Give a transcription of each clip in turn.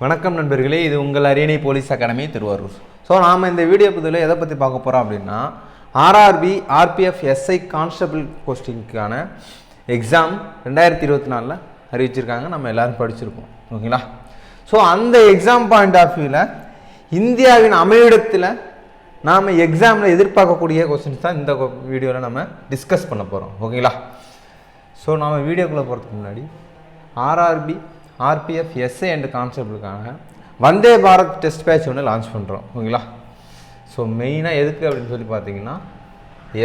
வணக்கம் நண்பர்களே இது உங்கள் அரியணை போலீஸ் அகாடமி திருவாரூர். ஸோ நாம் இந்த வீடியோ பதிவில் எதை பற்றி பார்க்க போகிறோம் அப்படின்னா ஆர்ஆர்பி ஆர்பிஎஃப் எஸ்ஐ கான்ஸ்டபிள் போஸ்டிங்க்கான எக்ஸாம் ரெண்டாயிரத்தி இருபத்தி நாலில் அறிவிச்சிருக்காங்க. நம்ம எல்லாரும் படிச்சிருக்கோம் ஓகேங்களா? ஸோ அந்த எக்ஸாம் பாயிண்ட் ஆஃப் வியூவில் இந்தியாவின் அமைவிடத்தில் நாம் எக்ஸாமில் எதிர்பார்க்கக்கூடிய கொஸ்டின்ஸ் தான் இந்த வீடியோவில் நம்ம டிஸ்கஸ் பண்ண போகிறோம் ஓகேங்களா? ஸோ நாம் வீடியோக்குள்ளே போகிறதுக்கு முன்னாடி ஆர்ஆர்பி ஆர்பிஎஃப் எஸ்ஏ என்ற கான்ஸ்டபிளுக்காக வந்தே பாரத் டெஸ்ட் பேட்ச் ஒன்று லான்ச் பண்ணுறோம் ஓகேங்களா? ஸோ மெயினாக எதுக்கு அப்படின்னு சொல்லி பார்த்தீங்கன்னா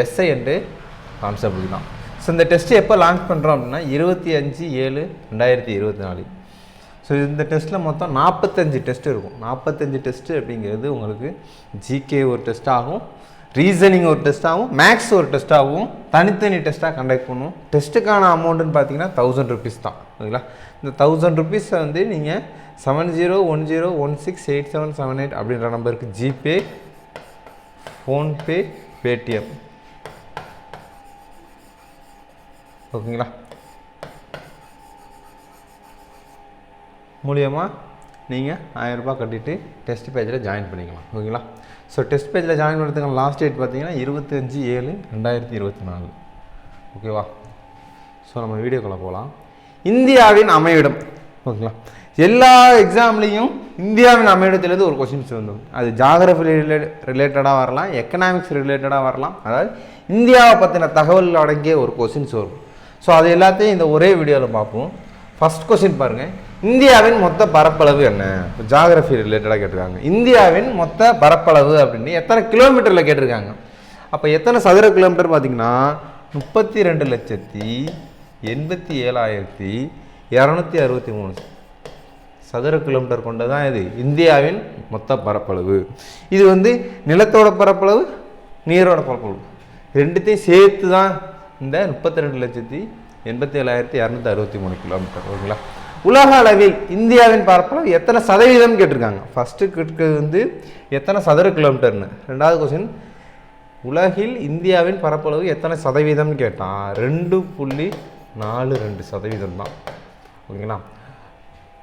எஸ்ஐ அண்டு கான்ஸ்டபிள் தான். ஸோ இந்த டெஸ்ட்டு எப்போ லான்ச் பண்ணுறோம் அப்படின்னா இருபத்தி அஞ்சு ஏழு ரெண்டாயிரத்தி இருபத்தி நாலு. ஸோ இந்த டெஸ்ட்டில் மொத்தம் நாற்பத்தஞ்சு டெஸ்ட் இருக்கும். நாற்பத்தஞ்சு டெஸ்ட்டு அப்படிங்கிறது உங்களுக்கு ஜிகே ஒரு டெஸ்ட் ஆகும். ரீசனிங் ஒரு டெஸ்ட்டாகவும் மேக்ஸ் ஒரு டெஸ்ட்டாகவும் தனித்தனி டெஸ்ட்டாக கண்டக்ட் பண்ணுவோம் டெஸ்ட்டுக்கான அமௌண்ட்டுன்னு பார்த்தீங்கன்னா தௌசண்ட் ருபீஸ் தான். ஓகேங்களா இந்த தௌசண்ட் ருபீஸை வந்து நீங்கள் seven zero one zero one six eight seven seven eight அப்படின்ற நம்பருக்கு ஜிபே ஃபோன்பே பேடிஎம் ஓகேங்களா? மூலியமாக நீங்கள் ஆயிரரூபா கட்டிட்டு டெஸ்ட் பேஜில் ஜாயின் பண்ணிக்கலாம். ஓகேங்களா? ஸோ டெஸ்ட் பேஜில் ஜாயின் பண்ணுறதுக்கு லாஸ்ட் டேட் பார்த்தீங்கன்னா இருபத்தஞ்சி ஏழு ரெண்டாயிரத்தி இருபத்தி நாலு. ஓகேவா ஸோ நம்ம வீடியோக்குள்ளே போகலாம் இந்தியாவின் அமைவிடம். ஓகேங்களா எல்லா எக்ஸாம்லேயும் இந்தியாவின் அமைவிடத்துலேருந்து ஒரு கொஷின்ஸ் வந்துடும் அது ஜாகிரபி ரிலேட் ரிலேட்டடாக வரலாம் எக்கனாமிக்ஸ் ரிலேட்டடாக வரலாம். அதாவது இந்தியாவை பற்றின தகவல் அடங்கிய ஒரு கொஷின்ஸ் வரும். ஸோ அது எல்லாத்தையும் இந்த ஒரே வீடியோவில் பார்ப்போம். ஃபர்ஸ்ட் கொஷின் பாருங்கள் இந்தியாவின் மொத்த பரப்பளவு என்ன? ஜாகிரபி ரிலேட்டடாக கேட்டிருக்காங்க. இந்தியாவின் மொத்த பரப்பளவு அப்படின்னு எத்தனை கிலோமீட்டரில் கேட்டிருக்காங்க? அப்போ எத்தனை சதுர கிலோமீட்டர் பார்த்தீங்கன்னா முப்பத்தி ரெண்டு லட்சத்தி எண்பத்தி ஏழாயிரத்தி இரநூத்தி அறுபத்தி மூணு சதுர கிலோமீட்டர் கொண்டதான் இது. இந்தியாவின் மொத்த பரப்பளவு. இது வந்து நிலத்தோட பரப்பளவு நீரோட பரப்பளவு. ரெண்டுத்தையும் சேர்த்து தான் இந்த முப்பத்தி ரெண்டு லட்சத்தி எண்பத்தி ஏழாயிரத்தி இரநூத்தி அறுபத்தி மூணு கிலோமீட்டர் ஓகேங்களா? உலக அளவில் இந்தியாவின் பரப்பளவு எத்தனை சதவீதம் கேட்டிருக்காங்க. ஃபஸ்ட்டு கேட்கிறது வந்து எத்தனை சதுர கிலோமீட்டர்னு? ரெண்டாவது கொஸ்டின் உலகில் இந்தியாவின் பரப்பளவு எத்தனை சதவீதம்னு கேட்டான் ரெண்டு புள்ளி நாலு ரெண்டு சதவீதம் தான். ஓகேங்களா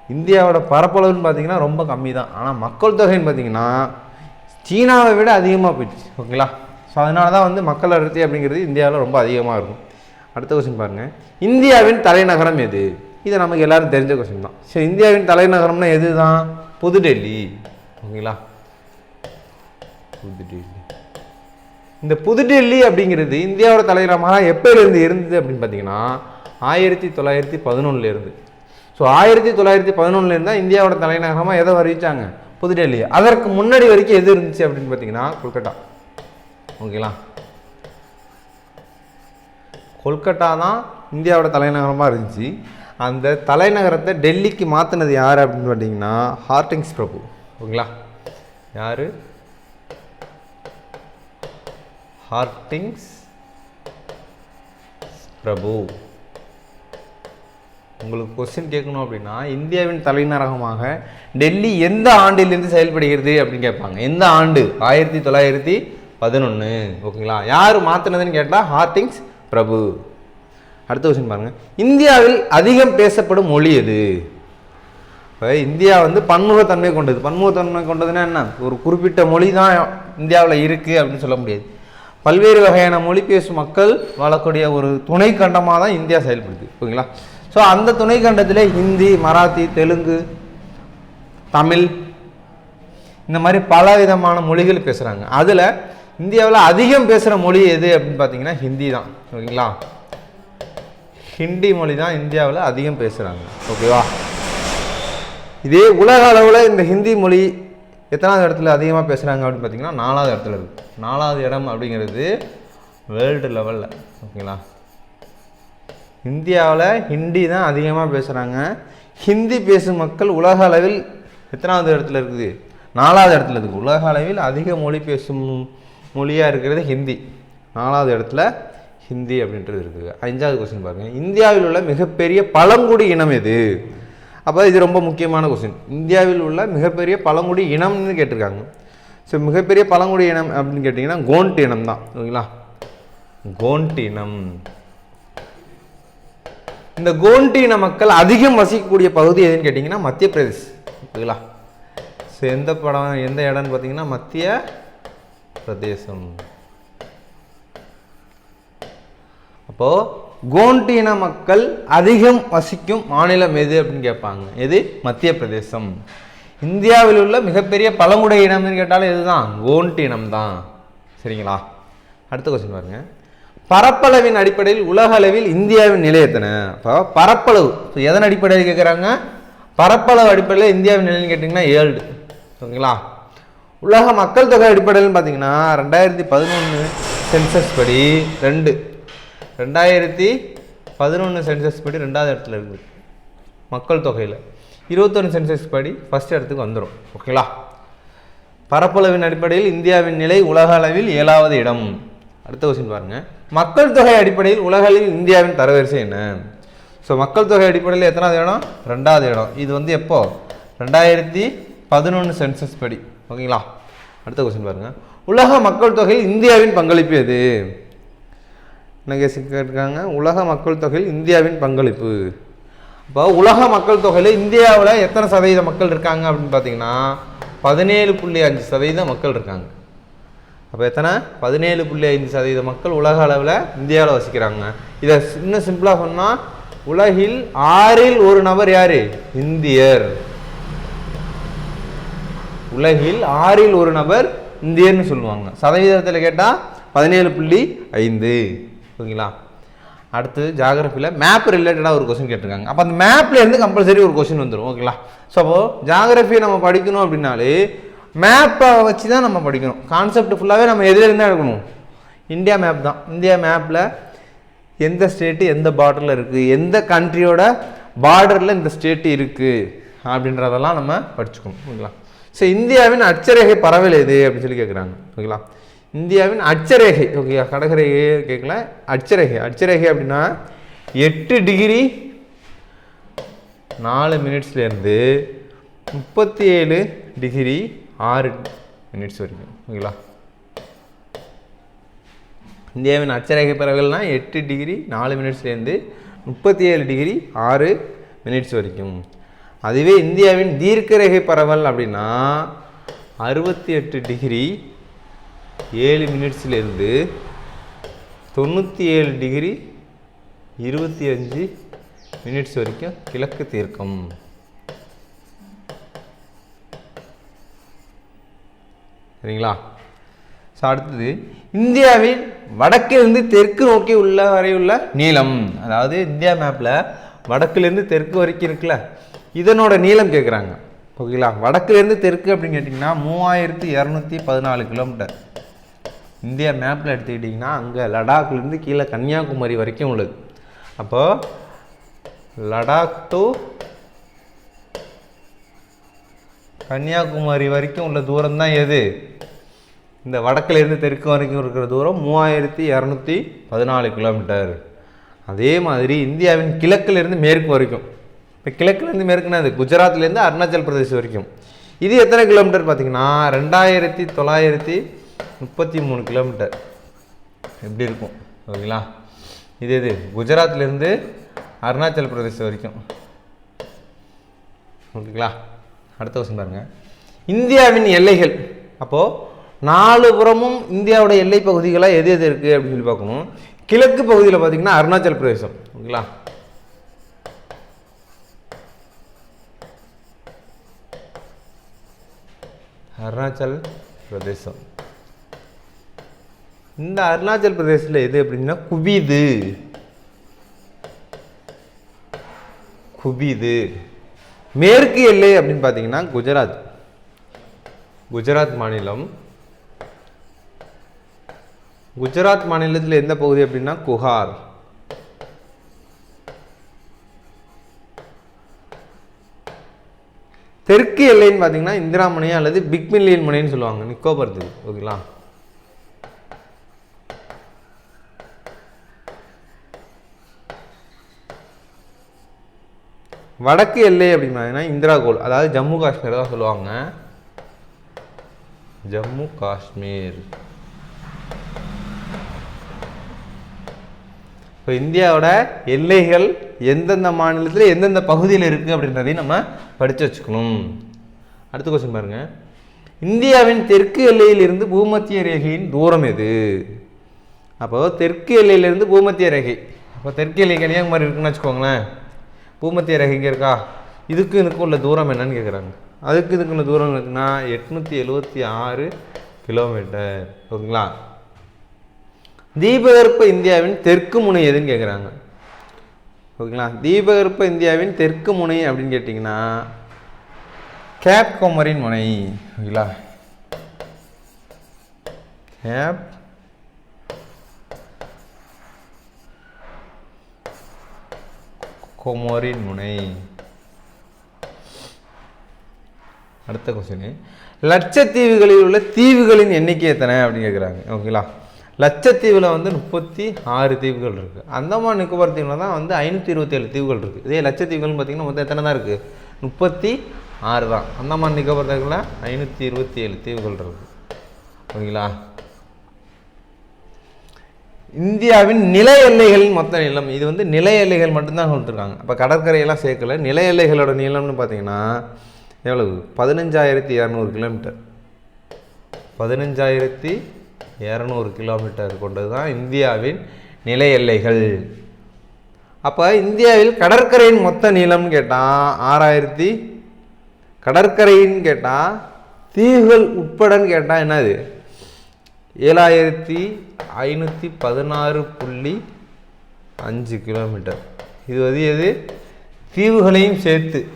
இந்தியாவோட பரப்பளவுன்னு பார்த்தீங்கன்னா ரொம்ப கம்மி தான். ஆனால் மக்கள் தொகைன்னு பார்த்தீங்கன்னா சீனாவை விட அதிகமாக போயிடுச்சு. ஓகேங்களா ஸோ அதனால தான் வந்து மக்கள் அடர்த்தி அப்படிங்கிறது இந்தியாவில் ரொம்ப அதிகமாக இருக்கும். அடுத்த கொஸ்டின் பாருங்கள் இந்தியாவின் தலைநகரம் எது? இது நமக்கு எல்லாரும் தெரிஞ்ச கொஸ்டின் தான் சரி இந்தியாவின் தலைநகரம்னா எது தான் புதுடெல்லி. ஓகேங்களா? புதுடெல்லி. இந்த புதுடெல்லி அப்படிங்கிறது இந்தியாவோட தலைநகரமாக எப்போலேருந்து இருந்தது அப்படின்னு பார்த்தீங்கன்னா ஆயிரத்தி தொள்ளாயிரத்தி பதினொன்றுல இருந்து. ஸோ ஆயிரத்தி தொள்ளாயிரத்தி பதினொன்றுலேருந்து தான் இந்தியாவோட தலைநகரமாக எதை அறிவிச்சாங்க? புதுடெல்லி. அதற்கு முன்னாடி வரைக்கும் எது இருந்துச்சு அப்படின்னு பார்த்தீங்கன்னா கொல்கட்டா. ஓகேங்களா? கொல்கட்டா தான் இந்தியாவோட தலைநகரமாக இருந்துச்சு. அந்த தலைநகரத்தை டெல்லிக்கு மாற்றினது யார் அப்படின்னு பார்த்தீங்கன்னா ஹார்டிங்ஸ் பிரபு. ஓகேங்களா? யார்? ஹார்டிங்ஸ் பிரபு. உங்களுக்கு கொஸ்டின் கேட்கணும் அப்படின்னா இந்தியாவின் தலைநகரமாக டெல்லி எந்த ஆண்டிலிருந்து செயல்படுகிறது அப்படின்னு கேட்பாங்க. எந்த ஆண்டு? ஆயிரத்தி தொள்ளாயிரத்தி பதினொன்று ஓகேங்களா? யார் மாற்றினதுன்னு கேட்டால் ஹார்டிங்ஸ் பிரபு. அடுத்த கொஸ்டின் பாருங்கள் இந்தியாவில் அதிகம் பேசப்படும் மொழி எது? இப்போ இந்தியா வந்து பன்முகத்தன்மை கொண்டது. பன்முகத்தன்மை கொண்டதுன்னா என்ன? ஒரு குறிப்பிட்ட மொழி தான் இந்தியாவில் இருக்குது அப்படின்னு சொல்ல முடியாது. பல்வேறு வகையான மொழி பேசும் மக்கள் வாழக்கூடிய ஒரு துணை கண்டமாக தான் இந்தியா செயல்படுது. ஓகேங்களா ஸோ அந்த துணை கண்டத்தில் ஹிந்தி மராத்தி தெலுங்கு தமிழ் இந்த மாதிரி பல விதமான மொழிகள் பேசுகிறாங்க அதில் இந்தியாவில் அதிகம் பேசுகிற மொழி எது அப்படின்னு பார்த்தீங்கன்னா ஹிந்தி தான் ஓகேங்களா ஹிந்தி மொழி தான் இந்தியாவில் அதிகம் பேசுகிறாங்க ஓகேவா இதே உலக அளவில் இந்த ஹிந்தி மொழி எத்தனாவது இடத்துல அதிகமாக பேசுகிறாங்க அப்படின்னு பார்த்தீங்கன்னா நாலாவது இடத்துல இருக்குது நாலாவது இடம் அப்படிங்கிறது வேர்ல்டு லெவலில் ஓகேங்களா இந்தியாவில் ஹிந்தி தான் அதிகமாக பேசுகிறாங்க ஹிந்தி பேசும் மக்கள் உலக அளவில் எத்தனாவது இடத்துல இருக்குது? நாலாவது இடத்துல இருக்குது உலக அளவில் அதிக மொழி பேசும் மொழியாக இருக்கிறது ஹிந்தி. நாலாவது இடத்துல ஹிந்தி அப்படின்றது இருக்குது. அஞ்சாவது கொஸ்டின் பாருங்கள் இந்தியாவில் உள்ள மிகப்பெரிய பழங்குடி இனம் எது? அப்போ இது ரொம்ப முக்கியமான கொஸ்டின் இந்தியாவில் உள்ள மிகப்பெரிய பழங்குடி இனம்னு கேட்டிருக்காங்க. ஸோ மிகப்பெரிய பழங்குடி இனம் அப்படின்னு கேட்டிங்கன்னா கோண்ட் இனம் தான். ஓகேங்களா? கோண்ட் இனம். இந்த கோண்டி இன மக்கள் அதிகம் வசிக்கக்கூடிய பகுதி எதுன்னு கேட்டிங்கன்னா மத்திய பிரதேஷ். ஓகேங்களா? ஸோ எந்த படம் எந்த இடம்னு பார்த்தீங்கன்னா மத்திய பிரதேசம். இப்போது கோண்ட் இன மக்கள் அதிகம் வசிக்கும் மாநிலம் எது அப்படின்னு கேட்பாங்க. எது? மத்திய பிரதேசம். இந்தியாவில் உள்ள மிகப்பெரிய பழங்குடி இனம்னு கேட்டாலும் இதுதான் கோண்டி இனம் தான். சரிங்களா? அடுத்த கொஸ்டின் பாருங்க. பரப்பளவின் அடிப்படையில் உலக அளவில் இந்தியாவின் நிலை எத்தனை? இப்போ பரப்பளவு. இப்போ எதன் அடிப்படையில் கேட்குறாங்க? பரப்பளவு அடிப்படையில் இந்தியாவின் நிலைன்னு கேட்டிங்கன்னா ஏழு. ஓகேங்களா உலக மக்கள் தொகை அடிப்படையில் பார்த்தீங்கன்னா ரெண்டாயிரத்தி பதினொன்று சென்சஸ் படி ரெண்டு. ரெண்டாயிரத்தி பதினொன்று சென்சஸ் படி ரெண்டாவது இடத்துல இருக்குது மக்கள் தொகையில். இருபத்தொன்று சென்சஸ் படி ஃபஸ்ட் இடத்துக்கு வந்துடும் ஓகேங்களா பரப்பளவின் அடிப்படையில் இந்தியாவின் நிலை உலக அளவில் ஏழாவது இடம். அடுத்த கொஸ்டின் பாருங்கள் மக்கள் தொகை அடிப்படையில் உலக அளவில் இந்தியாவின் தரவரிசை என்ன? ஸோ மக்கள் தொகை அடிப்படையில் எத்தனாவது இடம்? ரெண்டாவது இடம். இது வந்து எப்போ? ரெண்டாயிரத்தி பதினொன்று சென்சஸ் படி. ஓகேங்களா அடுத்த கொஸ்டின் பாருங்கள் உலக மக்கள் தொகையில் இந்தியாவின் பங்களிப்பு எது? என்ன கேட்டிருக்காங்க உலக மக்கள் தொகையில் இந்தியாவின் பங்களிப்பு. இப்போ உலக மக்கள் தொகையில் இந்தியாவில் எத்தனை சதவீத மக்கள் இருக்காங்க அப்படின்னு பார்த்தீங்கன்னா பதினேழு புள்ளி அஞ்சு சதவீத மக்கள் இருக்காங்க. அப்போ எத்தனை? பதினேழு புள்ளி ஐந்து சதவீத மக்கள் உலக அளவில் இந்தியாவில் வசிக்கிறாங்க. இதை இன்னும் சிம்பிளாக சொன்னால் உலகில் ஆறில் ஒரு நபர் யார்? இந்தியர். உலகில் ஆறில் ஒரு நபர் இந்தியர்னு சொல்லுவாங்க. சதவீதத்தில் கேட்டால் பதினேழு புள்ளி ஐந்து. ஓகேங்களா? அடுத்து ஜாகிரஃபியில் மேப் ரிலேட்டடாக ஒரு கொஸ்டின் கேட்டிருக்காங்க. அப்போ அந்த மேப்லேருந்து கம்பல்சரி ஒரு கொஸ்டின் வந்துடும் ஓகேங்களா? ஸோ அப்போது ஜாகிரஃபியை நம்ம படிக்கணும் அப்படின்னாலே மேப்பை வச்சு தான் நம்ம படிக்கணும். கான்செப்ட் ஃபுல்லாகவே நம்ம எதுலேருந்து தான் எடுக்கணும்? இந்தியா மேப் தான். இந்தியா மேப்பில் எந்த ஸ்டேட்டு எந்த பார்டரில் இருக்குது எந்த கண்ட்ரியோட பார்டரில் இந்த ஸ்டேட்டு இருக்குது அப்படின்றதெல்லாம் நம்ம படிச்சுக்கணும். ஓகேங்களா? ஸோ இந்தியாவின் அச்சரேகை பரவல் எது? அப்படின்னு சொல்லி கேட்குறாங்க ஓகேங்களா? இந்தியாவின் அச்சரேகை ஓகே கடகரேகை கேட்கல அச்சரேகை அச்சரேகை அப்படின்னா எட்டு டிகிரி நாலு மினிட்ஸ்லேருந்து முப்பத்தி ஏழு டிகிரி ஆறு மினிட்ஸ் வரைக்கும். ஓகேங்களா? இந்தியாவின் அச்சரேகை பரவல்னா எட்டு டிகிரி நாலு மினிட்ஸ்லேருந்து முப்பத்தி ஏழு டிகிரி ஆறு மினிட்ஸ் வரைக்கும். அதுவே இந்தியாவின் தீர்க்கரேகை பரவல் அப்படின்னா அறுபத்தி எட்டு டிகிரி ஏழு மினிட்ஸ்லேருந்து தொண்ணூற்றி ஏழு டிகிரி இருபத்தி அஞ்சு மினிட்ஸ் வரைக்கும் கிழக்கு தீர்க்கம். சரிங்களா? ஸோ அடுத்தது இந்தியாவின் வடக்கிலிருந்து தெற்கு நோக்கி உள்ள வரை உள்ள நீளம். அதாவது இந்தியா மேப்பில் வடக்குலேருந்து தெற்கு வரைக்கும் இருக்குல்ல? இதனோட நீளம் கேட்குறாங்க ஓகேங்களா? வடக்குலேருந்து தெற்கு அப்படின்னு கேட்டிங்கன்னா மூவாயிரத்தி இரநூத்தி பதினாலு கிலோமீட்டர். இந்தியா மேப்பில் எடுத்துக்கிட்டிங்கன்னா அங்கே லடாக்லேருந்து கீழே கன்னியாகுமரி வரைக்கும் உள்ளது. அப்போது லடாக் டு கன்னியாகுமரி வரைக்கும் உள்ள தூரம் தான் எது? இந்த வடக்குலேருந்து தெற்கு வரைக்கும் இருக்கிற தூரம் மூவாயிரத்தி இரநூத்தி பதினாலு கிலோமீட்டர். அதே மாதிரி இந்தியாவின் கிழக்குலேருந்து மேற்கு வரைக்கும். இப்போ கிழக்குலேருந்து மேற்குனா அது குஜராத்லேருந்து அருணாச்சல் பிரதேஷ் வரைக்கும். இது எத்தனை கிலோமீட்டர் பார்த்தீங்கன்னா ரெண்டாயிரத்தி தொள்ளாயிரத்தி முப்பத்தி மூணு கிலோமீட்டர். எப்படி இருக்கும்? ஓகேங்களா? இது இது குஜராத்லேருந்து அருணாச்சல் பிரதேஷ் வரைக்கும். ஓகேங்களா? அடுத்த வருஷம் பாருங்கள் இந்தியாவின் எல்லைகள். அப்போது நாலு புறமும் இந்தியாவோட எல்லை பகுதிகளாக எது எது இருக்குது அப்படின்னு சொல்லி பார்க்கணும். கிழக்கு பகுதியில் பார்த்தீங்கன்னா அருணாச்சல் பிரதேசம். ஓகேங்களா? அருணாச்சல் பிரதேசம். இந்த அருணாச்சல் பிரதேசத்தில் எது அப்படின்னா குபிது. குபிது. மேற்கு எல்லை அப்படின்னு பார்த்தீங்கன்னா குஜராத். குஜராத் மாநிலம். குஜராத் மாநிலத்தில் எந்த பகுதி அப்படின்னா குஹார். எல்லைன்னு பார்த்தீங்கன்னா இந்திரா முனை அல்லது பிக் மில்லியன் முனைன்னு சொல்லுவாங்க. நிக்கோபர் தீவு ஓகேங்களா? வடக்கு எல்லை அப்படின்னு பார்த்தீங்கன்னா இந்திரா கோல். அதாவது ஜம்மு காஷ்மீர் தான் சொல்லுவாங்க. ஜம்மு காஷ்மீர். இப்போ இந்தியாவோட எல்லைகள் எந்தெந்த மாநிலத்தில் எந்தெந்த பகுதியில் இருக்குது அப்படின்றதையும் நம்ம படித்து வச்சுக்கணும். அடுத்த கொஸ்டின் பாருங்கள் இந்தியாவின் தெற்கு எல்லையில் இருந்து பூமத்திய ரேகையின் தூரம் எது? அப்போ தெற்கு எல்லையிலிருந்து பூமத்திய ரேகை. அப்போ தெற்கு எல்லை கன்னியாகுமரி இருக்குன்னு வச்சுக்கோங்களேன். பூமத்திய ரேகை இங்கே இருக்கா? இதுக்கு இதுக்கும் உள்ள தூரம் என்னன்னு கேட்குறாங்க அதுக்கு இதுக்கு உள்ள தூரம் இருக்குன்னா எட்நூற்றி எழுபத்தி ஆறு கிலோமீட்டர் ஓகேங்களா? தீபகற்ப இந்தியாவின் தெற்கு முனை எதுன்னு கேட்குறாங்க ஓகேங்களா? தீபகற்ப இந்தியாவின் தெற்கு முனை அப்படின்னு கேட்டிங்கன்னா கேப் கோமரின் முனை. ஓகேங்களா? கேப். கோமோரின் முனை. அடுத்த கொஸ்டின் லட்சத்தீவுகளில் உள்ள தீவுகளின் எண்ணிக்கை எத்தனை அப்படின்னு கேட்குறாங்க ஓகேங்களா? லட்சத்தீவில் வந்து முப்பத்தி ஆறு தீவுகள் இருக்குது அந்தமான் நிக்கோபார் தீவில் தான் வந்து ஐநூற்றி இருபத்தேழு தீவுகள் இருக்குது இதே லட்சத்தீவுகள்னு பார்த்தீங்கன்னா மொத்தம் எத்தனை தான் இருக்குது முப்பத்தி ஆறு தான். அந்தமான் நிக்கோபர் தீவில் ஐநூற்றி இருபத்தி ஏழு தீவுகள் இருக்குது ஓகேங்களா? இந்தியாவின் நில எல்லைகளின் மொத்த நிலம் இது வந்து நில எல்லைகள் மட்டும்தான் சொல்லிட்டுருக்காங்க. அப்போ கடற்கரையெல்லாம் சேர்க்கல. நில எல்லைகளோட நீளம்னு பார்த்தீங்கன்னா எவ்வளவு? பதினஞ்சாயிரத்தி இரநூறு கிலோமீட்டர். பதினஞ்சாயிரத்தி இரநூறு கிலோமீட்டர் கொண்டது தான் இந்தியாவின் நில எல்லைகள். அப்போ இந்தியாவில் கடற்கரையின் மொத்த நீளம்னு கேட்டால் ஆறாயிரத்தி கடற்கரைன்னு கேட்டால் தீவுகள் உட்படன்னு கேட்டால் என்னது? ஏழாயிரத்தி ஐநூற்றி பதினாறு புள்ளி அஞ்சு கிலோமீட்டர். இது வந்து எது? தீவுகளையும் சேர்த்து.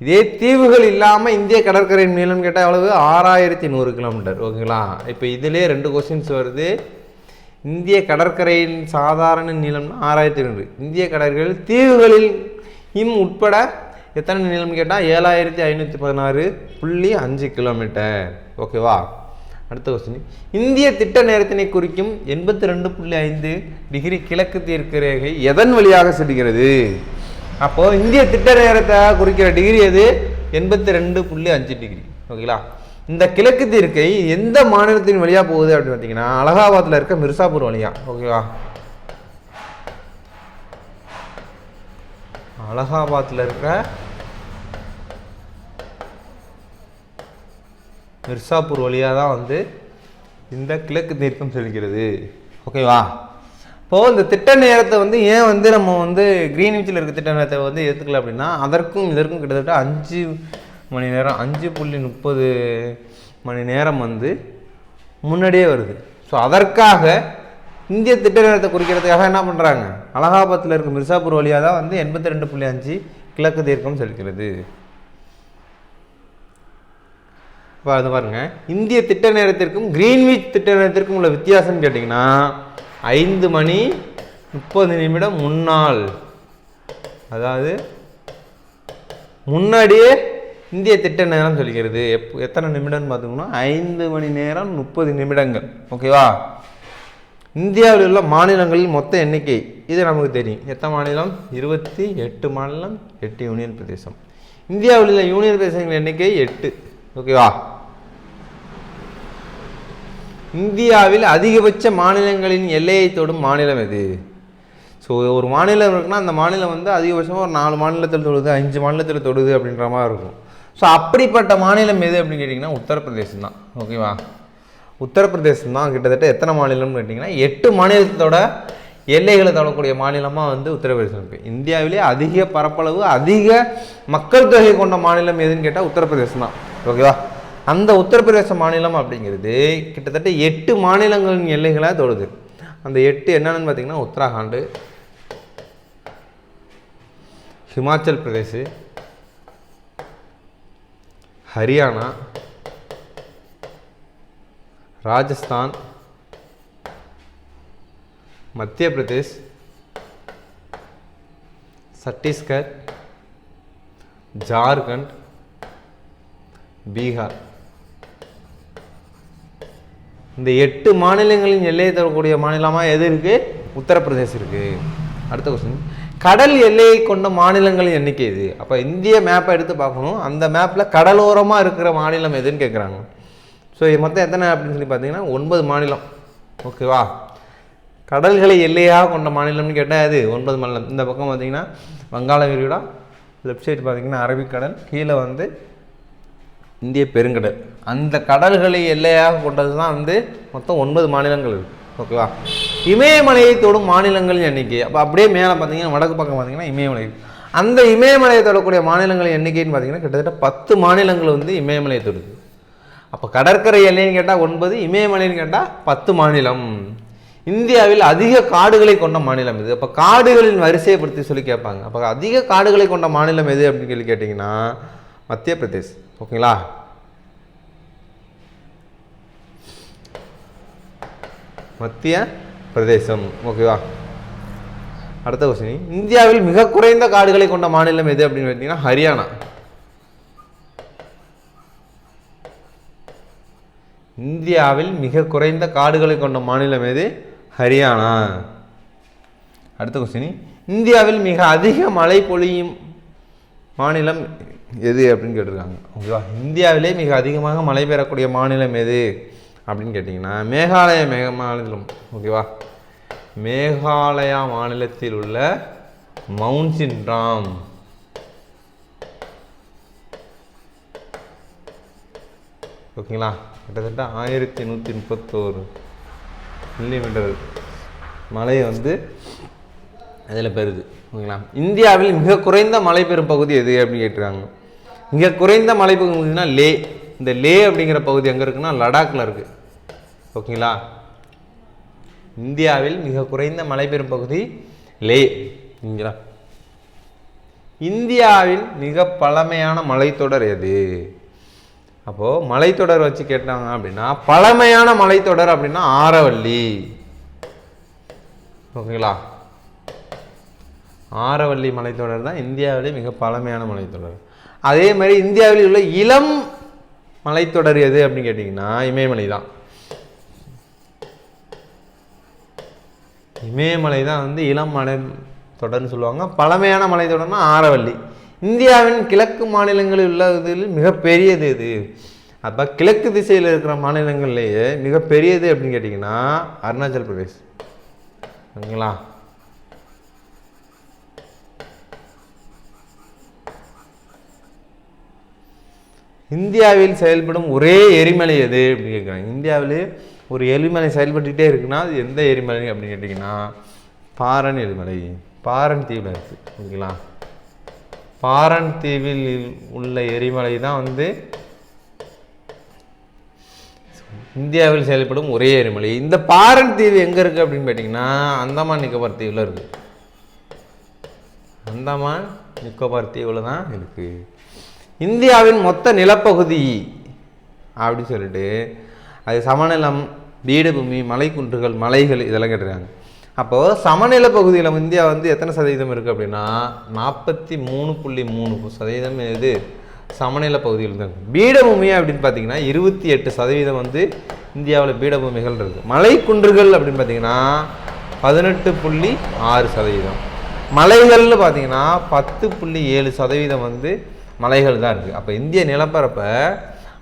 இதே தீவுகள் இல்லாமல் இந்திய கடற்கரையின் நீளம் கேட்டால் எவ்வளவு? ஆறாயிரத்தி நூறு கிலோமீட்டர். ஓகேங்களா? இப்போ இதிலே ரெண்டு கொஸ்டின்ஸ் வருது. இந்திய கடற்கரையின் சாதாரண நீளம்னா ஆறாயிரத்தி ரெண்டு இந்திய கடற்கரையில் தீவுகளில் இம் உட்பட எத்தனை நீளம் கேட்டால் ஏழாயிரத்தி ஐநூற்றி பதினாறு புள்ளி அஞ்சு கிலோமீட்டர். ஓகேவா அடுத்த கொஸ்டின் இந்திய திட்ட நேரத்தினை குறிக்கும் எண்பத்தி ரெண்டு புள்ளி ஐந்து டிகிரி கிழக்கு தீர்க்க ரேகை எதன் வழியாக செல்கிறது? அப்போது இந்திய திட்ட நேரத்தை குறிக்கிற டிகிரி எது? எண்பத்தி ரெண்டு புள்ளி அஞ்சு டிகிரி. ஓகேங்களா இந்த கிழக்கு தீர்க்கை எந்த மாநிலத்தின் வழியாக போகுது அப்படின்னு பார்த்தீங்கன்னா அலகாபாத்தில் இருக்க மிர்சாபூர் வழியா. ஓகேவா? அலகாபாத்தில் இருக்க மிர்சாப்பூர் வழியாக தான் வந்து இந்த கிழக்கு தீர்க்கம் செல்கிறது. ஓகேவா? இப்போது இந்த திட்ட நேரத்தை வந்து ஏன் வந்து நம்ம வந்து கிரீன்விச்சில் இருக்க திட்ட நேரத்தை வந்து எடுத்துக்கல அப்படின்னா அதற்கும் இதற்கும் கிட்டத்தட்ட அஞ்சு மணி நேரம் அஞ்சு புள்ளி முப்பது மணி நேரம் வந்து முன்னாடியே வருது. ஸோ அதற்காக இந்திய திட்ட நேரத்தை குறிக்கிறதுக்காக என்ன பண்ணுறாங்க அலகாபாத்தில் இருக்க மிர்சாப்பூர் வழியாக தான் வந்து எண்பத்தி ரெண்டு புள்ளி அஞ்சு கிழக்கு தீர்க்கம் செல்கிறது இப்போ அது பாருங்கள் இந்திய திட்ட நேரத்திற்கும் கிரீன்விச் திட்ட நேரத்திற்கும் உள்ள வித்தியாசம்னு கேட்டிங்கன்னா ஐந்து மணி முப்பது நிமிடம் முன்னால். அதாவது முன்னாடியே இந்திய திட்ட நேரம் சொல்கிறது. எப் எத்தனை நிமிடம்னு பார்த்தோம்னா ஐந்து மணி நேரம் முப்பது நிமிடங்கள். ஓகேவா இந்தியாவில் உள்ள மாநிலங்களில் மொத்த எண்ணிக்கை இது நமக்கு தெரியும். எத்தனை மாநிலம்? இருபத்தி எட்டு மாநிலம் எட்டு யூனியன் பிரதேசம். இந்தியாவில் உள்ள யூனியன் பிரதேசங்கள் எண்ணிக்கை எட்டு. ஓகேவா இந்தியாவில் அதிகபட்ச மாநிலங்களின் எல்லையை தொடும் மாநிலம் எது? ஸோ ஒரு மாநிலம் இருக்குன்னா அந்த மாநிலம் வந்து அதிகபட்சமாக ஒரு நாலு மாநிலத்தில் தொடுது அஞ்சு மாநிலத்தில் தொடுது அப்படின்ற மாதிரி இருக்கும். ஸோ அப்படிப்பட்ட மாநிலம் எது அப்படின்னு கேட்டிங்கன்னா உத்தரப்பிரதேசம் தான். ஓகேவா உத்தரப்பிரதேசம் தான். கிட்டத்தட்ட எத்தனை மாநிலம்னு கேட்டிங்கன்னா எட்டு மாநிலத்தோட எல்லைகளை தொடக்கூடிய மாநிலமாக வந்து உத்தரப்பிரதேசம் இருக்குது இந்தியாவிலே அதிக பரப்பளவு அதிக மக்கள் தொகை கொண்ட மாநிலம் எதுன்னு கேட்டால் உத்தரப்பிரதேசம் தான். ஓகேவா அந்த உத்தரப்பிரதேச மாநிலம் அப்படிங்கிறது கிட்டத்தட்ட எட்டு மாநிலங்களின் எல்லைகளாக தொடுது அந்த எட்டு என்னென்னு பார்த்தீங்கன்னா உத்தராகண்டு ஹிமாச்சல் பிரதேஷ் ஹரியானா ராஜஸ்தான் மத்திய பிரதேஷ் சத்தீஸ்கர் ஜார்க்கண்ட் பீகார். இந்த எட்டு மாநிலங்களின் எல்லையை தரக்கூடிய மாநிலமாக எது இருக்குது உத்தரப்பிரதேசம் இருக்குது அடுத்த கொஸ்டின் கடல் எல்லையை கொண்ட மாநிலங்களின் எண்ணிக்கை இது. அப்போ இந்திய மேப்பை எடுத்து பார்க்கணும். அந்த மேப்பில் கடலோரமாக இருக்கிற மாநிலம் எதுன்னு கேட்குறாங்க ஸோ இது மொத்தம் எத்தனை அப்படின்னு சொல்லி பார்த்தீங்கன்னா ஒன்பது மாநிலம். ஓகேவா கடல்களை எல்லையாக கொண்ட மாநிலம்னு கேட்டால் அது ஒன்பது மாநிலம். இந்த பக்கம் பார்த்தீங்கன்னா வங்காள விரிகுடா லெஃப்ட் சைடு பார்த்தீங்கன்னா அரபிக்கடல் கீழே வந்து இந்திய பெருங்கடல். அந்த கடல்களை எல்லையாக கொண்டது தான் வந்து மொத்தம் ஒன்பது மாநிலங்கள். இருக்குது ஓகேவா இமயமலையை தொடும் மாநிலங்களின் எண்ணிக்கை. அப்போ அப்படியே மேலே பார்த்தீங்கன்னா வடக்கு பக்கம் பார்த்தீங்கன்னா இமயமலை. அந்த இமயமலையை தொடக்கூடிய மாநிலங்களின் எண்ணிக்கைன்னு பார்த்தீங்கன்னா கிட்டத்தட்ட பத்து மாநிலங்கள் வந்து இமயமலையை தொடுது. அப்போ கடற்கரை எல்லைன்னு கேட்டால் ஒன்பது இமயமலைன்னு கேட்டால் பத்து மாநிலம். இந்தியாவில் அதிக காடுகளை கொண்ட மாநிலம் இது. அப்போ காடுகளின் வரிசையை பற்றி சொல்லி கேட்பாங்க. அப்போ அதிக காடுகளை கொண்ட மாநிலம் எது அப்படின்னு சொல்லி கேட்டிங்கன்னா மத்திய பிரதேஷ் ஓகேங்களா? மத்திய பிரதேசம் ஓகேவா அடுத்த கொஸ்டின் இந்தியாவில் மிக குறைந்த காடுகளை கொண்ட மாநிலம் எது அப்படின்னு பார்த்தீங்கன்னா ஹரியானா. இந்தியாவில் மிக குறைந்த காடுகளை கொண்ட மாநிலம் எது? ஹரியானா. அடுத்த கொஸ்டின் இந்தியாவில் மிக அதிக மழை பொழியும் மாநிலம் எது அப்படின்னு கேட்டிருக்காங்க. ஓகேவா இந்தியாவிலே மிக அதிகமாக மழை பெறக்கூடிய மாநிலம் எது? அப்படின்னு கேட்டிங்கன்னா மேகாலய மேக மாநிலம் ஓகேவா மேகாலயா மாநிலத்தில் உள்ள மவுண்ட் சின்ராம் ஓகேங்களா கிட்டத்தட்ட ஆயிரத்தி நூற்றி முப்பத்தோரு மில்லிமீட்டர் மழை வந்து அதில் பெறுது. ஓகேங்களா இந்தியாவில் மிக குறைந்த மழை பெறும் பகுதி எது அப்படின்னு கேட்டுருக்காங்க மிக குறைந்த மழை பகுதினா லே. இந்த லே அப்படிங்கிற பகுதி எங்கே இருக்குன்னா லடாக்ல இருக்குது ஓகேங்களா? இந்தியாவில் மிக குறைந்த மழை பெறும் பகுதி லே ஓகேங்களா இந்தியாவில் மிக பழமையான மலைத்தொடர் எது? அப்போது மலைத்தொடர் வச்சு கேட்டாங்க அப்படின்னா பழமையான மலைத்தொடர் அப்படின்னா ஆரவல்லி ஓகேங்களா? ஆரவல்லி மலைத்தொடர் தான் இந்தியாவிலே மிக பழமையான மலைத்தொடர். அதே மாதிரி இந்தியாவில் உள்ள இளம் மலைத்தொடர் எது அப்படின்னு கேட்டிங்கன்னா இமயமலை தான். இமயமலை தான் வந்து இளம் மலை தொடர்னு சொல்லுவாங்க. பழமையான மலைத்தொடர்னா ஆரவல்லி இந்தியாவின் கிழக்கு மாநிலங்களில் உள்ளதில் மிகப்பெரியது எது? அப்போ கிழக்கு திசையில் இருக்கிற மாநிலங்கள்லேயே மிகப்பெரியது அப்படின்னு கேட்டிங்கன்னா அருணாச்சல் பிரதேஷ். ஓகேங்களா இந்தியாவில் செயல்படும் ஒரே எரிமலை எது? அப்படின்னு கேட்குறாங்க. இந்தியாவிலே ஒரு எரிமலை செயல்பட்டுக்கிட்டே இருக்குன்னா அது எந்த எரிமலை அப்படின்னு கேட்டிங்கன்னா பாரன் எரிமலை. பாரன் தீவில் இருக்குது ஓகேங்களா? பாரன் தீவில் உள்ள எரிமலை தான் வந்து இந்தியாவில் செயல்படும் ஒரே எரிமலை. இந்த பாரன் தீவு எங்கே இருக்குது அப்படின்னு கேட்டிங்கன்னா அந்தமான் நிக்கோபார் தீவில் இருக்குது அந்தமான் நிக்கோபார் தீவில் தான் இருக்குது இந்தியாவின் மொத்த நிலப்பகுதி அப்படின்னு சொல்லிட்டு அது சமநிலம் பீடபூமி மலைக்குன்றுகள் மலைகள் இதெல்லாம் கேட்டிருக்காங்க. அப்போது சமநில பகுதியில் இந்தியா வந்து எத்தனை சதவீதம் இருக்குது அப்படின்னா நாற்பத்தி மூணு புள்ளி மூணு சதவீதம் இது சமநில பகுதியில் தான் பீடபூமி அப்படின்னு பார்த்தீங்கன்னா இருபத்தி எட்டு சதவீதம் வந்து இந்தியாவில் பீடபூமிகள் இருக்குது மலைக்குன்றுகள் அப்படின்னு பார்த்தீங்கன்னா பதினெட்டு புள்ளி ஆறு சதவீதம். மலைகள்னு பார்த்தீங்கன்னா பத்து புள்ளி ஏழு சதவீதம் வந்து மலைகள் தான் இருக்குது அப்போ இந்திய நிலப்பரப்பை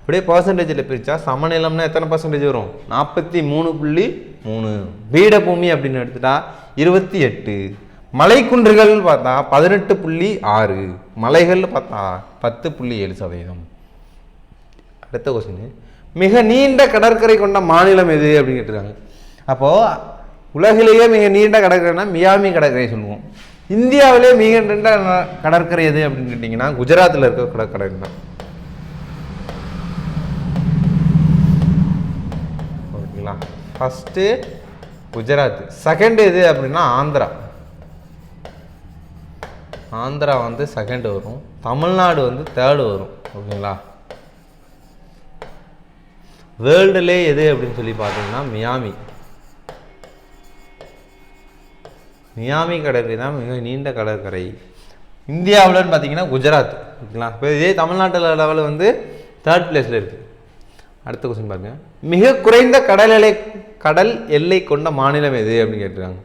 அப்படியே பர்சன்டேஜில் பிரித்தா சமநிலம்னா எத்தனை பர்சன்டேஜ் வரும்? நாற்பத்தி மூணு புள்ளி மூணு. பீடபூமி அப்படின்னு எடுத்துட்டா இருபத்தி எட்டு. மலைக்குன்றுகள் பார்த்தா பதினெட்டு புள்ளி ஆறு. மலைகள் பார்த்தா பத்து புள்ளி ஏழு சதவீதம். அடுத்த கொஸ்டின் மிக நீண்ட கடற்கரை கொண்ட மாநிலம் எது அப்படின்னு கேட்டிருக்காங்க. அப்போது உலகிலேயே மிக நீண்ட கடற்கரைனா மியாமி கடற்கரை சொல்லுவோம். இந்தியாவிலே மிக நீண்ட கடற்கரை எது அப்படின்னு கேட்டிங்கன்னா குஜராத்தில் இருக்க கடற்கரை தான் ஓகேங்களா ஃபஸ்ட்டு குஜராத். செகண்ட் எது அப்படின்னா ஆந்திரா. ஆந்திரா வந்து செகண்ட் வரும். தமிழ்நாடு வந்து தேர்டு வரும். ஓகேங்களா? வேர்ல்டுலே எது அப்படின்னு சொல்லி பார்த்தீங்கன்னா மியாமி. மியாமி கடற்கரை தான் மிக நீண்ட கடற்கரை. இந்தியாவில்னு பார்த்தீங்கன்னா குஜராத். ஓகேங்களா? இப்போ இதே தமிழ்நாட்டில் லெவலில் வந்து தேர்ட் பிளேஸில் இருக்குது அடுத்த கொஸ்டின் பாருங்க. மிக குறைந்த கடல் எல்லை கடல் எல்லை கொண்ட மாநிலம் எது அப்படின்னு கேட்டிருக்காங்க.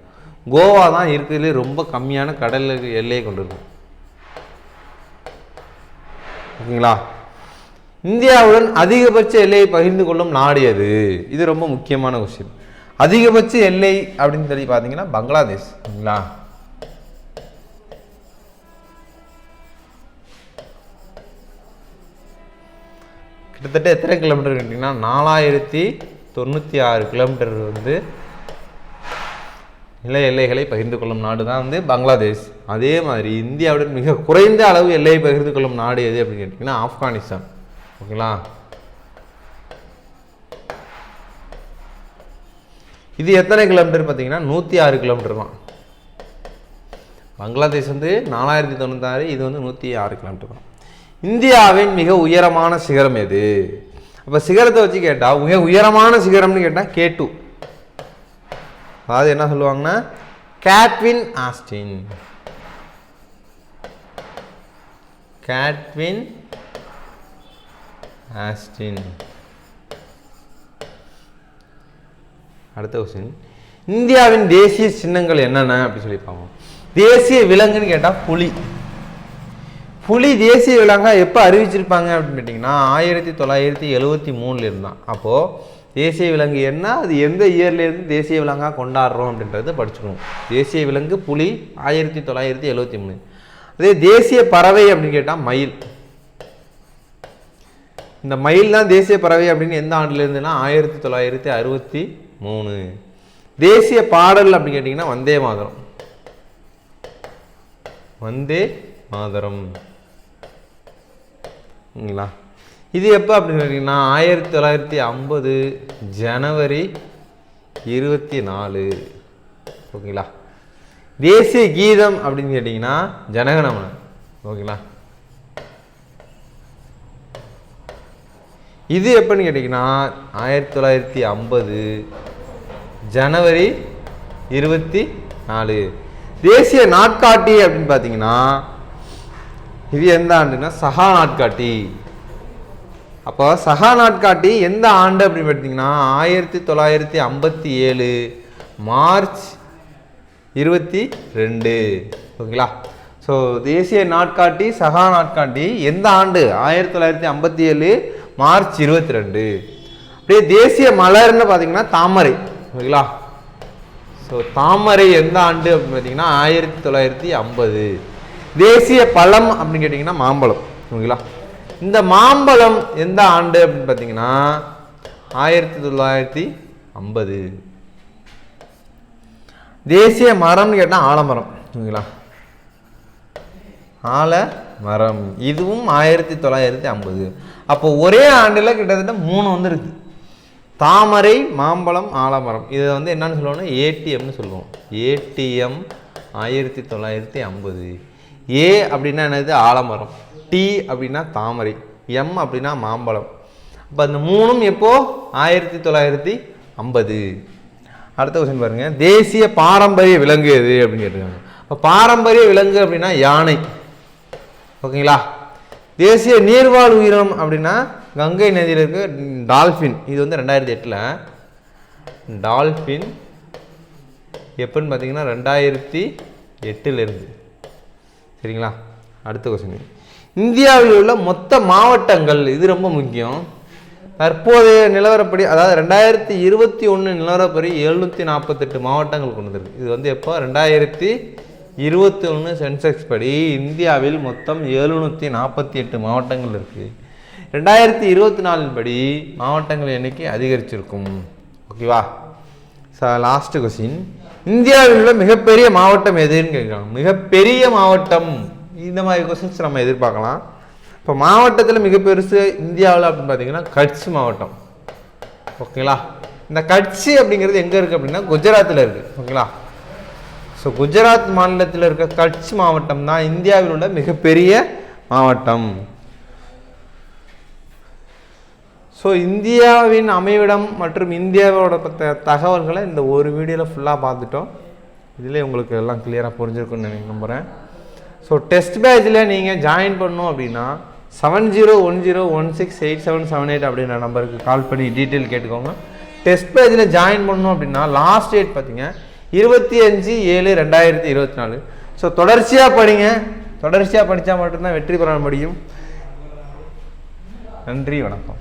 கோவா தான் இருக்கிறதுலே ரொம்ப கம்மியான கடல் எல்லையை கொண்டிருக்கும். ஓகேங்களா? இந்தியாவுடன் அதிகபட்ச எல்லையை பகிர்ந்து கொள்ளும் நாடு எது? இது ரொம்ப முக்கியமான கொஸ்டின் அதிகபட்ச எல்லை அப்படின்னு சொல்லி பார்த்தீங்கன்னா பங்களாதேஷ். சரிங்களா கிட்டத்தட்ட எத்தனை கிலோமீட்டர் கேட்டிங்கன்னா நாலாயிரத்தி தொண்ணூற்றி ஆறு கிலோமீட்டர் வந்து நில எல்லைகளை பகிர்ந்து கொள்ளும் நாடு தான் வந்து பங்களாதேஷ். அதே மாதிரி இந்தியாவுடன் மிக குறைந்த அளவு எல்லையை பகிர்ந்து கொள்ளும் நாடு எது அப்படின்னு கேட்டிங்கன்னா ஆப்கானிஸ்தான். ஓகேங்களா? இது எத்தனை கிலோமீட்டர் பார்த்தீங்கன்னா நூற்றி ஆறு கிலோமீட்டர் தான். பங்களாதேஷ் வந்து நாலாயிரத்தி தொண்ணூத்தாறு இது வந்து நூற்றி ஆறு கிலோமீட்டர் தான். இந்தியாவின் மிக உயரமான சிகரம் எது? அப்போ சிகரத்தை வச்சு கேட்டால் மிக உயரமான சிகரம்னு கேட்டால் கே டூ அதாவது என்ன சொல்லுவாங்கன்னா? கேட்வின் ஆஸ்டின் கேட்வின் ஆஸ்டின் அடுத்த கொஸ்டின் இந்தியாவின் தேசிய சின்னங்கள் என்னென்ன? அப்படி சொல்லி பார்ப்போம். தேசிய விலங்குன்னு கேட்டால் புலி. புலி தேசிய விலங்காக எப்போ அறிவிச்சிருப்பாங்க அப்படின்னு கேட்டிங்கன்னா ஆயிரத்தி தொள்ளாயிரத்தி எழுவத்தி மூணில் இருந்தான். அப்போது தேசிய விலங்கு என்ன? அது எந்த இயர்லேருந்து தேசிய விலங்காக கொண்டாடுறோம் அப்படின்றத படிச்சுக்கணும். தேசிய விலங்கு புலி ஆயிரத்தி தொள்ளாயிரத்தி எழுவத்தி மூணு. அதே தேசிய பறவை அப்படின்னு கேட்டால் மயில். இந்த மயில் தான் தேசிய பறவை அப்படின்னு எந்த ஆண்டுலேருந்துன்னா ஆயிரத்தி தொள்ளாயிரத்தி அறுபத்தி மூணு. தேசிய பாடல் அப்படின்னு கேட்டிங்கன்னா வந்தே மாதரம். வந்தே மாதரம். ஓகேங்களா? இது எப்போ அப்படின்னு கேட்டிங்கன்னா ஆயிரத்தி தொள்ளாயிரத்தி ஐம்பது ஜனவரி இருபத்தி நாலு. ஓகேங்களா? தேசிய கீதம் அப்படின்னு கேட்டிங்கன்னா ஜனகணமன ஓகேங்களா? இது எப்போன்னு கேட்டிங்கன்னா ஆயிரத்தி தொள்ளாயிரத்தி ஐம்பது ஜனவரி இருபத்தி நாலு. தேசிய நாட்காட்டி அப்படின்னு பார்த்தீங்கன்னா இது எந்த ஆண்டுன்னா சகா நாட்காட்டி அப்போ சகா நாட்காட்டி எந்த ஆண்டு அப்படின்னு பார்த்தீங்கன்னா ஆயிரத்தி தொள்ளாயிரத்தி ஐம்பத்தி ஏழு மார்ச் இருபத்தி ரெண்டு. ஓகேங்களா? ஸோ தேசிய நாட்காட்டி சகா நாட்காட்டி எந்த ஆண்டு? ஆயிரத்தி தொள்ளாயிரத்தி ஐம்பத்தி ஏழு மார்ச் இருபத்தி ரெண்டு. அப்படியே தேசிய மலர்னு பார்த்தீங்கன்னா தாமரை. ஓகேங்களா? ஸோ தாமரை எந்த ஆண்டு அப்படின்னு பார்த்தீங்கன்னா ஆயிரத்தி தொள்ளாயிரத்தி ஐம்பது. தேசிய பழம் அப்படின்னு கேட்டிங்கன்னா மாம்பழம் ஓகேங்களா? இந்த மாம்பழம் எந்த ஆண்டு அப்படின்னு பார்த்தீங்கன்னா ஆயிரத்தி தொள்ளாயிரத்தி ஐம்பது. தேசிய மரம்னு கேட்டால் ஆலமரம் ஓகேங்களா? ஆல மரம் இதுவும் ஆயிரத்தி தொள்ளாயிரத்தி ஐம்பது. அப்போ ஒரே ஆண்டில் கிட்டத்தட்ட மூணு வந்துருக்கு. தாமரை மாம்பழம் ஆலமரம். இதை வந்து என்னன்னு சொல்லுவோம்னா ஏடிஎம்னு சொல்லுவோம். ஏடிஎம் ஆயிரத்தி தொள்ளாயிரத்தி ஐம்பது. ஏ அப்படின்னா என்னது? ஆலமரம். டி அப்படின்னா தாமரை. எம் அப்படின்னா மாம்பழம். அப்போ அந்த மூணும் எப்போ? ஆயிரத்தி தொள்ளாயிரத்தி ஐம்பது. அடுத்த கொஸ்டின் பாருங்க. தேசிய பாரம்பரிய விலங்கு எது அப்படின்னு கேட்டிருக்காங்க. இப்போ பாரம்பரிய விலங்கு அப்படின்னா யானை. ஓகேங்களா? தேசிய நீர்வாழ் உயிரினம் அப்படின்னா கங்கை நதியில் இருக்க டால்ஃபின் இது வந்து ரெண்டாயிரத்தி எட்டில். டால்ஃபின் எப்போன்னு பார்த்தீங்கன்னா ரெண்டாயிரத்தி எட்டுலேருந்து சரிங்களா? அடுத்த கொஸ்டின் இந்தியாவில் உள்ள மொத்த மாவட்டங்கள் இது ரொம்ப முக்கியம். தற்போதைய நிலவரப்படி அதாவது ரெண்டாயிரத்தி இருபத்தி ஒன்று நிலவரப்படி எழுநூற்றி நாற்பத்தெட்டு மாவட்டங்கள் கொண்டு வந்திருக்கு. இது வந்து எப்போ? ரெண்டாயிரத்தி இருபத்தி ஒன்று சென்செக்ஸ் படி இந்தியாவில் மொத்தம் எழுநூற்றி நாற்பத்தி எட்டு மாவட்டங்கள் இருக்குது ரெண்டாயிரத்தி இருபத்தி நாலின் படி மாவட்டங்கள் எண்ணிக்கை அதிகரிச்சிருக்கும். ஓகேவா? ச லாஸ்ட்டு கொஸ்டின் இந்தியாவில் உள்ள மிகப்பெரிய மாவட்டம் எதுன்னு கேட்குறாங்க. மிகப்பெரிய மாவட்டம். இந்த மாதிரி கொஸ்டின்ஸ் நம்ம எதிர்பார்க்கலாம். இப்போ மாவட்டத்தில் மிக பெருசு இந்தியாவில் அப்படின்னு பார்த்தீங்கன்னா கட்ச் மாவட்டம். ஓகேங்களா? இந்த கட்சி அப்படிங்கிறது எங்கே இருக்குது அப்படின்னா குஜராத்தில் இருக்குது ஓகேங்களா? ஸோ குஜராத் மாநிலத்தில் இருக்க கட்ச் மாவட்டம் தான் இந்தியாவில் உள்ள மிகப்பெரிய மாவட்டம். ஸோ இந்தியாவின் அமைவிடம் மற்றும் இந்தியாவோட தகவல்களை இந்த ஒரு வீடியோவில் ஃபுல்லாக பார்த்துட்டோம். இதில் உங்களுக்கு எல்லாம் கிளியராக புரிஞ்சிருக்குன்னு நினைக்க நம்புகிறேன் ஸோ டெஸ்ட் பேட்சில் நீங்கள் ஜாயின் பண்ணோம் அப்படின்னா seven zero one zero one six eight seven seven eight அப்படின்ற நம்பருக்கு கால் பண்ணி டீட்டெயில் கேட்டுக்கோங்க. டெஸ்ட் பேஜில் ஜாயின் பண்ணணும் அப்படின்னா லாஸ்ட் டேட் பார்த்தீங்க இருபத்தி அஞ்சு ஏழு ரெண்டாயிரத்தி இருபத்தி நாலு. ஸோ தொடர்ச்சியாக படிங்க. தொடர்ச்சியாக படித்தா மட்டும்தான் வெற்றி பெற முடியும். நன்றி வணக்கம்.